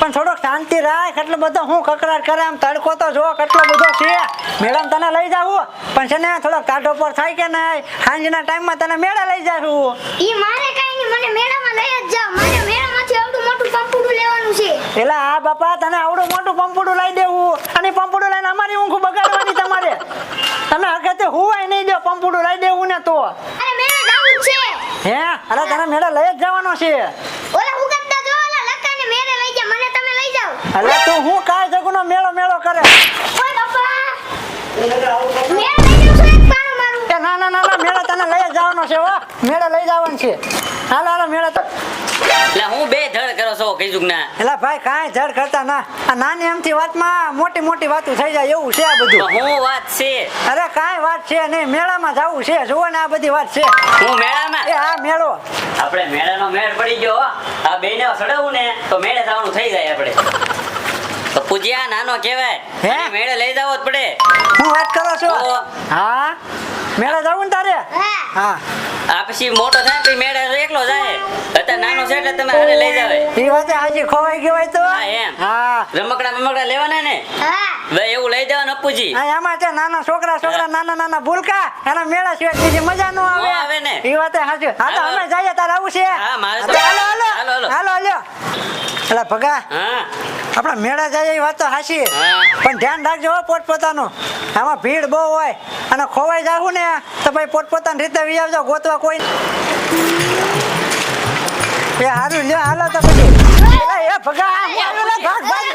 પણ થોડોક શાંતિ રાખ એટલે બધો હું કકરાટ કરે આમ તડકો તો જો કેટલો બધો છે. મેડમ તને લઈ જાવું પણ છે ને થોડોક કાઢો પર થાય કે નહીં? સાંજના ટાઈમમાં તને મેળે લઈ જાશું. ઈ મારે કાઈ નહીં મને મેળામાં લઈ જ જાવ મારે મેળામાંથી આવડું મોટું પંપુડું લેવાનું છે. એટલે આ બાપા તને આવડું મોટું પંપુડું લઈ દેવું. અને પંપુડું લઈને અમારી ઊંઘ બગાડવાની તમારે. તમે હકતે હુવાય નહીં દો પંપુડું લઈ દેવું ને તો. અરે મેળા જવું છે. હે? અરે તને મેળા લઈ જ જવાનો છે ઓલા ઉગતતા જો ઓલા લકાને મેળે લઈ જા મને લઈ તું હું કાય જગુનો મેળો મેળો કરે? ઓય બાપા મેળે લઈ જાવ છો એક પાણું મારું. ના ના ના ના તને લઈ જવાનો છે હો. મેળે લઈ જવાનું છે. હાલો હાલો મેળા તો એટલે હું બે ધડ કરો છો કીધું ના. એટલે ભાઈ કાંઈ જડ કરતા ના. આ નાની એમથી વાતમાં મોટી મોટી વાતો થઈ જાય એવું છે આ બધું? હું વાત છે. અરે કાંઈ વાત છે નહીં મેળામાં જવું છે. જુઓ ને આ બધી વાત છે. હું મેળામાં? એ આ મેળો. આપણે મેળાનો મેળ પડી ગયો આ બેને સડાવું ને તો મેળે જવાનું થઈ જાય આપણે. તો પૂજ્યા નાનો કહેવાય. હે? મેળે લઈ જવો જ પડે. હું વાત કરો છો? હા. મેળે જવું ને તારે? હા. હા આ પછી મોટો થાય પછી મેળે એકલો જાય. અત્યારે નાનો છે એટલે તમે હારે લઈ જાવે એ વાત હાજી ખોવાઈ ગયો હોય તો? હા, એમ. હા. રમકડા બમકડા લેવાના ને? હા. ભાઈ એવું લઈ જવાનું અપ્પુજી. હા એમાં છે નાના છોકરા છોકરા નાના નાના ભૂલકા એના મેળા સિવાય બીજી મજા નો આવે. આવે ને. એ વાત હાજી. હા તો અમે જઈએ તારે આવું છે. હા, મારે હાલો હાલો. હાલો, હાલો. હાલો હાલો. ભગા. હા. આપણા મેળા જાય એ વાત તો હાચી પણ ધ્યાન રાખજો પોત પોતાનું આમાં ભીડ બહુ હોય અને ખોવાઈ જાવું ને તો ભાઈ પોતપોતાની રીતે વી આવજો ગોતવા કોઈ એ હારું લ્યો હાલો તો પછી એ, એ ભગા આ હું આવ્યો લે, ભાગ ભાગ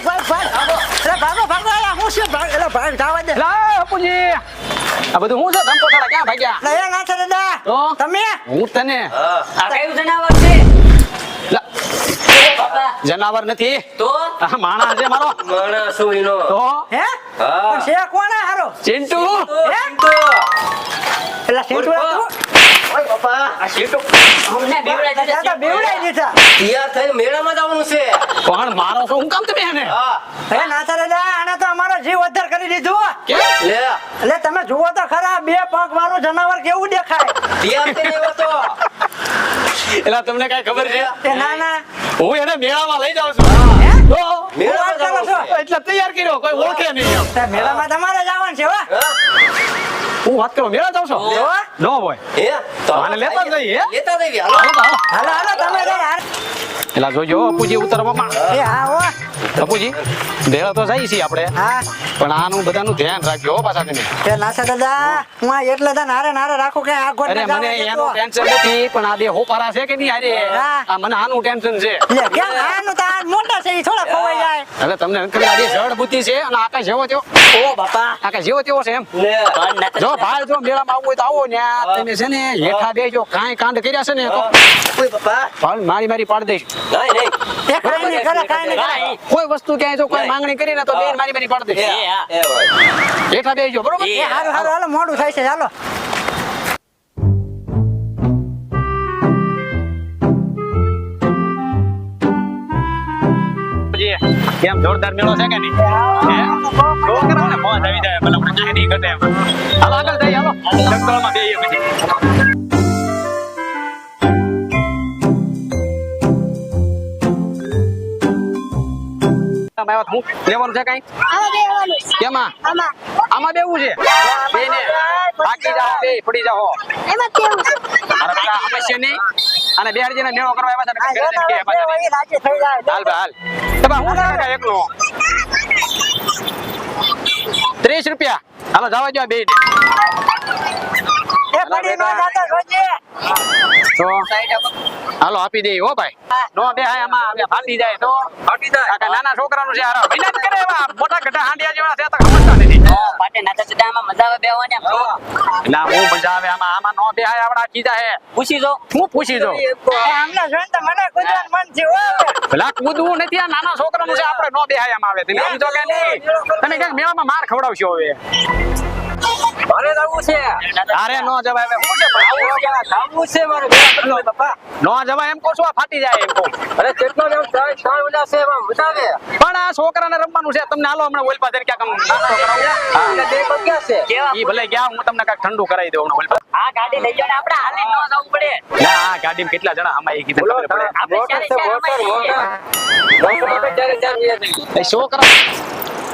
ભાગ ભાગ ભાગ ભાગો ભાગો હું શું ભાગ એટલે ભાગ જવા દે લા અપુજી આ બધું હું છે ધમકો ક્યાં ભાગ્યા દાદા તમે હું તને આ કયું જનાવર છે જનાવર. નથી. તો? માણસ છે મારો. માણસ હું એનો. તો? હે? પણ છે કોણ હારો? ચિંટુ. ચિંટુ. તો. ચિંટુ. ઓય બાપા, આ શેઠો અમને બીવડાઈ દીધા બેવડાઈ દીધા. તૈયાર થઈને મેળામાં જવાનું છે. પણ મારો છો કામ તમે એને? હે. નાથા દાદા આને તો અમારો જીવ ઉદ્ધાર કરી દીધું. લે. એટલે તમે જુઓ તો ખરા બે પગ વાળું જનાવર કેવું દેખાય? તૈયાર તો એટલે તમને કઈ ખબર છે? ના ના. હું એને મેળામાં લઈ જાઉં છું. તો મેળામાં જાવ છો? એટલે તૈયાર કર્યો કોઈ ઓળખે નહીં મેળામાં તમારે જવાનું છે હો. હું. વાત કરું મેળા જાઉં છો? જો. નો હોય એ તો આને લેતા જ નહીં હે? લેતા જઈએ, હાલો. હાલો હાલો. તમે. એટલે જોજો અપુજી ઉતરવામાં. એ હા હો. અપુજી ભેળા તો જાય છીએ આપણે. હા. પણ આનું બધાનું ધ્યાન રાખજો હો પાછા તમે. તે નાસા દાદા હું આ એટલે તને નારે નારે રાખું કે આ ગોટ અરે મને એનું ટેન્શન નથી પણ આ બે હોપારા છે કે નહીં હારે આ મને આનું ટેન્શન છે. લે કે આનું તો આ મોટા છે થોડા ખોવાઈ જાય. હવે તમને અંકલ આ જળ બુદ્ધિ છે અને આકાશ જેવો તેવો ઓ બાપા. આકાશ જેવો તેવો છે એમ. જો ભાઈ જો મેળામાં આવવું હોય તો આવો ને તમે છે ને હેઠા બેજો કાંઈ કાંડ કર્યા છે ને તો ઓય બાપા. મારી મારી પાડી દઈશ. નહીં નહીં. એ કાંઈ નહીં કરે કાંઈ નહીં. કાંઈ. વસ્તુ ક્યાંય જો કોઈ માંગણી કરી ને તો બેન મારી મારી પડતી એ દઈશ હા. એ હોય. હેઠા બેજો બરોબર? એ હારું હારું હાલો મોડું થાય છે ચાલો કેમ જોરદાર મેળો છે કે નહીં? હે? છોકરાઓને મોજ આવી જાય ભલે આપણે કાંઈ નહીં ઘટે એમ. હાલો આગળ જઈએ હાલો. જંગલમાં બેહીએ પછી. તમે આવ્યા હું લેવાનું છે કઈ? કેમાં? આમાં. આમાં બેવું છે? બે ને થાકી જાઓ બે પડી જાઓ. એમાં કેવું મારા બેટા અમે નહીં. અને બે હરજીને મેળો કરવા આવ્યા છે અને ઘરે જઈને કહે પાછા નહીં. રાજી થઈ જાય. હાલ ભાઈ હાલ. તમે હું લાગે એકલો? ત્રીસ રૂપિયા. હાલો જવા દો બે નો તો હાલો આપી દે હો ભાઈ. નો બે હા આમાં ફાટી જાય તો. ફાટી જાય. કાંઈ નાના છોકરાનું છે હારા. મહેનત કરે એવા મોટા ગઢા હાંડિયા જેવા છે તો સમજતા નથી. ઓ, પાટે નાતા સુદામાં મજા આવે બેહવાની ના હું મજા આવે આમાં. આમાં નો બે હા આપડા કીધા હે. પૂછી જો. હું પૂછી જો? આમને જોઈને તો મને કૂદવાનું મન છે ઓ ભલા કુદવું નથી આ નાના છોકરાનું છે આપણે નો બે હા આમાં આવે. તમે સમજો કે નહીં? તમે ક્યાંક મેળામાં માર ખવડાવશો હવે? મારે જવું છે. અરે નો જવાય હવે શું છે જવું છે મારે મેળા નો જવાય એમ કહું છું ફાટી જાય એમ કહું. અરે કેટલો ને ત્રણ ત્રણ ઓલા છે એમાં બતાવે પણ આ છોકરાને રમવાનું છે તમને હાલો હમણાં ઓલ પાસે ક્યાંક નાસ્તો કરાવું. હા. બે પગ ક્યાં છે? ઈ ભલે ગયા હું તમને કાંઈક ઠંડુ કરાવી દઉં આ ગાડી લઈ જાઓ આપણે હાલી ન જવું પડે. ના આ ગાડીમાં કેટલા જણા આમાં એ કીધું ખબર પડે? આપણે ચારે ચાર ચારે છોકરા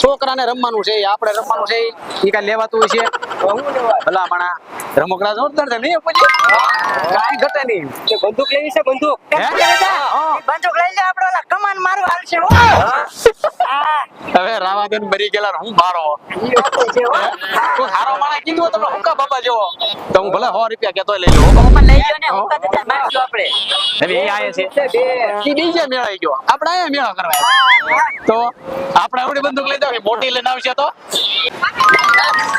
છોકરાને રમવાનું છે આપણે રમવાનું છે એ ઈ કાંઈ લેવાતું હોય છે. ભલા માણા રમકડા જોરદાર છે નહીં પછી. કાંઈ ઘટે નહીં. તે બંદૂક લેવી છે બંદૂક. બંદૂક લઈ લે આપણે કમાન મારવા હાલશે હો. હવે રાવાદન મરી ગયેલા હું મારો ઈ વાત છે હો. કોઈ હારો માણસ કીધું તમે હુકા બાબા જેવો. તો હું ભલે સો રૂપિયા કેતો લઈ લઉં. બાબા લઈ જાઓ ને હુકા દાદા મારશું આપણે. હવે એ આયે છે. છે બે. ઈ બીજે મેળાઈ ગયો. આપણે આયા મેળા કરવા તો આપણે આવડી બંદૂક લઈ દો મોટી લઈને આવશે તો?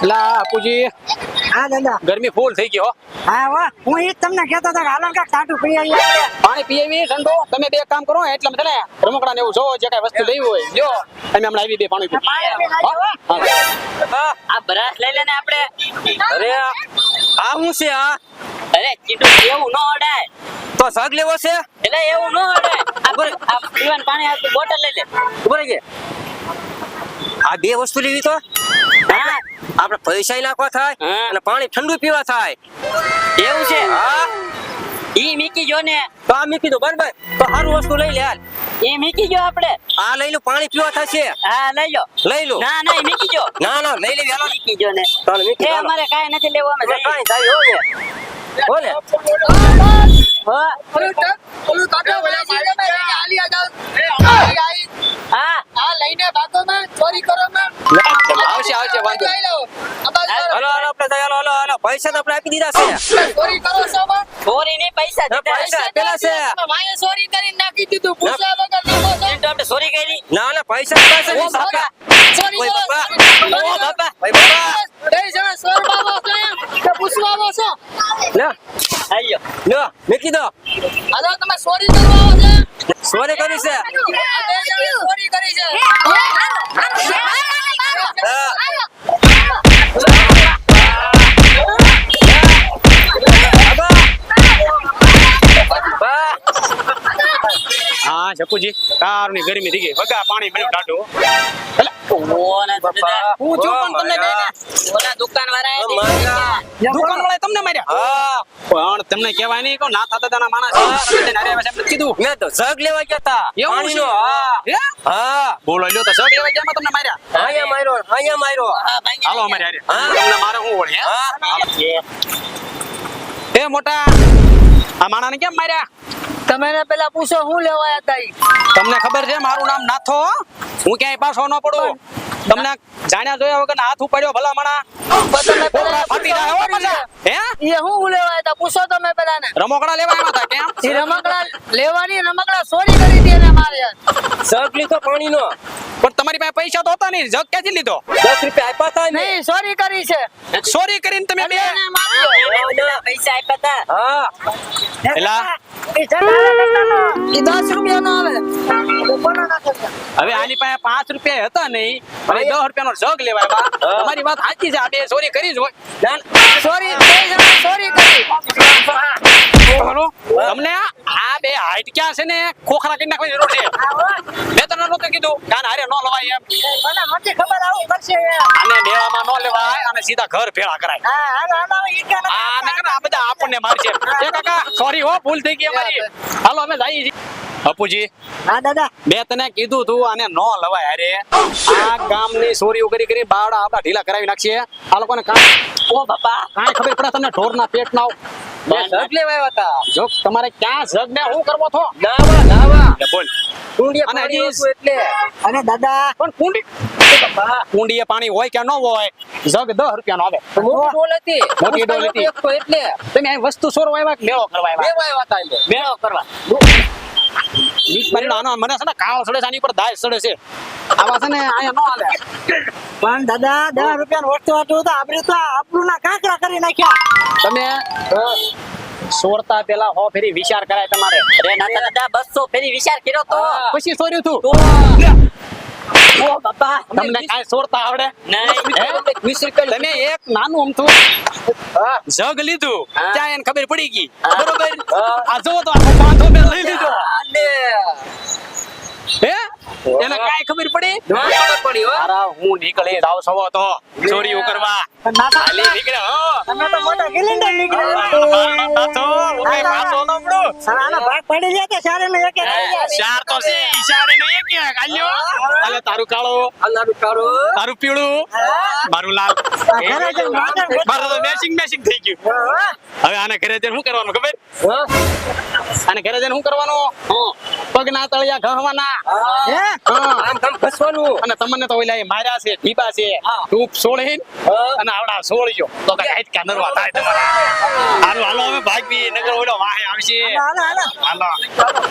લા આપુજી હા દાદા. ગરમી ફૂલ થઈ ગયો હા. હો હું. ઈ તમને કહેતો હતો કે હાલો ને કાંઈક પી આવીએ પાણી પી પીએવી ઠંડુ તમે બે કામ કરો એટલે છે ને રમકડા ને એવું જોવો જે કઈ વસ્તુ લેવી હોય જો તમે હમણાં આવી બે પાણી પી આ બ્રશ લઈ લેને આપણે. અરે આ હું છે આ? અરે ચીટુ એવું ન અડાય. તો સગ લેવો છે? એટલે એવું ન અડાય. આ આ પીવાનું પાણી આ બોટલ લઈ લે. ઊભો રહી આ બે વસ્તુ લેવી તો? હા આપણે પૈસા નાખવા થાય. અને પાણી ઠંડુ પીવા થાય. એવું છે હા? ઈ મીકી જો ને. તો આ મીકી દો બરાબર. તો સારું વસ્તુ લઈ લે એ મીકી જો આપણે. આ લઈ લો પાણી પીવા થશે. હા લઈ લો. લઈ લો. ના ના મીકી જો ના ના લઈ લેવી હાલો મીકી જો ને. તો મીકી એ અમારે કાઈ નથી લેવું અમે કાઈ થાય હો ને હો ને હો. હા આવશે આવશે વાંધો નહીં. હાલો હાલો આપણે જાય, હાલો હાલો હાલો પૈસા તો આપણે આપી દીધા છે. ચોરી નહીં પૈસા ના, દીધા પૈસા પેલા છે. ચીટુ આપણે ચોરી કરી. ના ના પૈસા પાસે ઓ નહીં. બાપા. ઓય બાપા. ઓ બાપા. ભાઈ બાપા. લે આયો લે મેકી દો સોરી કરવા આવો છે. ચોરી કરી છે. સોરી કરી છે હા શકુજી કારની ગરમી થઈ ગઈ. વગા પાણી બન્યું ટાટું હું છું પણ તમને બેને ઓલા દુકાન વાળા દુકાન વાળા તમને માર્યા? હા. પણ તમને કહેવાય નહીં કહો ના થતા તાના માણસ. છે. તમે તેને હારે આવ્યા છે એમ નથી કીધું. મેં તો જગ લેવા ગયા તા. એવું હા. હા? બોલો લ્યો તો સગ લેવા ગયા તમને માર્યા? અહીંયા માર્યો અહીંયા માર્યો. હાલો અમારે હારે. હા. તમને મારે શું વળી હા? એ મોટા આ માણાને કેમ માર્યા? તમે એને પેલા પૂછો હું લેવા આવ્યા તા તમને ખબર છે મારું નામ નાથો હું. ક્યાંય પાછો ન પડું. તમને જાણ્યા જોયા વગર હાથ ઉપાડ્યો ભલા માણા તમે પેલા કોકરા ફાટી જાય હો પાછા. હે? એ હું હું લેવા આવ્યા પૂછો તમે પેલા ને રમકડા લેવા આવ્યા હતા કેમ? ઈ રમકડા લેવાની રમકડા ચોરી કરી હતી એને મારે. જગ લીધો પાણીનો? પણ તમારી પાસે પૈસા તો હતા નહીં. જગ ક્યાંથી લીધો? દસ રૂપિયા આપ્યા તા નહીં ચોરી કરી છે. ચોરી કરીને તમે બે પૈસા આપ્યા તા હા. એલા. દસ રૂપિયા નો આવે હવે આની પાસે પાંચ રૂપિયા હતા નહીં. અને દસ રૂપિયાનો જગ લેવા તમારી વાત સાચી છે. આ બે ચોરી કરી જ હોય. બે જણા કરી તમને આ બે હાઈટ ક્યાં છે ને? ખોખરા કરી નાખવાની જરૂર છે. મેં તને નહોતું કીધું. કાન હારે ન લવાય એમ. મને નથી ખબર આવું કરશે. અને મેળામાં ન લેવાય અને સીધા ઘર ભેળા કરાય. આ બધા આપણને મારશે. કાકા સોરી હો ભૂલ થઈ ગઈ અમારી. હાલો અમે જઈએ અપુજી હા દાદા. બે તને કીધું તું આને નો લવાય. અરે આ ગામની ચોરીઓ કરી કરી બાવડા આપડા ઢીલા કરાવી નાખશે. આ લોકોને કામ ઓ બાપા. કાંઈ ખબર પડે તમને ઢોરના પેટ ના જગ લેવા હતા. જો તમારે ક્યાં જગ ને હું કરવો છો? નાવા નાવા બોલ. અને પાણી એટલે. અને દાદા. પણ કુંડી કુંડીએ પાણી હોય કે ન હોય જગ દસ રૂપિયાનો આવે. મોટી ડોલ હતી. મોટી ડોલ હતી. એટલે. તમે અહીં વસ્તુ ચોરવા આવ્યા કે મેળો કરવા આવ્યા? મેળો કરવા. બીક મારી આનો મને છે ને કાળ સડે છે આની ઉપર દાય સડે છે. આવા છે ને અહીંયા નો હાલે. પણ દાદા દસ રૂપિયા વસ્તુ હતું તો આપણે તો આપણું ના કાંકરા કરી નાખ્યા. તમે સોરતા પેલા હો ફેરી વિચાર કરાય તમારે. રે નાના દાદા બસો ફેરી વિચાર કર્યો તો. પછી સોર્યું તો. ઓ બાપા તમને કાંઈ સોરતા આવડે? નહીં હે? વીસ રૂપિયા તમે એક નાનું અમથું જગ લીધું ત્યાં એને ખબર પડી ગઈ. બરોબર? આ જો તો આખો બાંધો મેં લઈ લીધો. હે? એને કાંઈ ખબર પડી? ખબર પડી હો. તારા હું નીકળી જાવ સવો તો. ચોરીઓ કરવા. તમે તો મોટો ગિલિન્ડર નીકળ્યો પાછો ન ભાગ પડી જાય તો સારે નો એક એક આવી જાય. ચાર તો છે ઈશારે નો એક એક આલ્યો. હાલે તારું કાળું. અલ્લાહનું કાળું. તારું પીળું. મારું લાલ. આ ઘરે જઈને માથે બેઠો. મારું તો મેચિંગ મેચિંગ થઈ ગયું. હવે આને ઘરે જઈને શું કરવાનું ખબર? આને ઘરે જઈને શું કરવાનું? પગના તળિયા ઘહવાના. આમ કામ ફસવાનું અને તમને તો ઓલા માર્યા છે ઢીબા છે. ટૂંપ સોળીન અને આવડા સોળ્યો. તો કઈ હાઈટ કા નરવા થાય તમારે. હાલો હાલો હવે ભાગવી. નગર ઓલો વાહે આવશે. હાલો, હાલો. હાલો